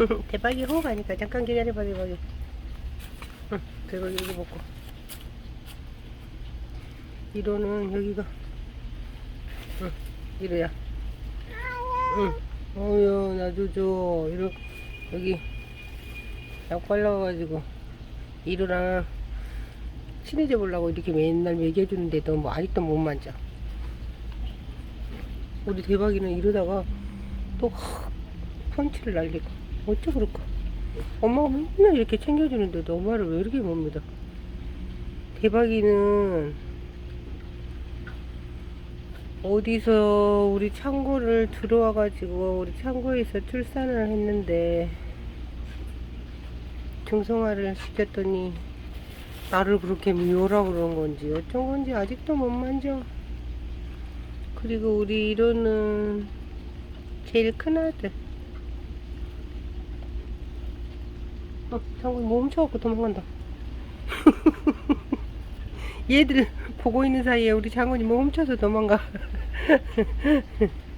대박이 호 가니까 잠깐 기다려봐 대박이 응 대박이 여기 먹고. 이로는 여기가. 응 이로야. 응. 어휴 나도 줘. 이로 여기. 약 발라가지고 이로랑 친해져 보려고 이렇게 맨날 먹여주는데도 뭐 아직도 못 만져. 우리 대박이는 이러다가 또확 펀치를 날리고 어쩌 그럴까? 엄마가 맨날 이렇게 챙겨주는데도 엄마를 왜 이렇게 못 믿어 대박이는 어디서 우리 창고를 들어와 가지고 우리 창고에서 출산을 했는데 중성화를 시켰더니 나를 그렇게 미워라 그러는 건지 어쩐 건지 아직도 못 만져. 그리고 우리 이로는 제일 큰 아들 어, 장군 뭐 훔쳐갖고 도망간다. 얘들 보고 있는 사이에 우리 장군이 뭐 훔쳐서 도망가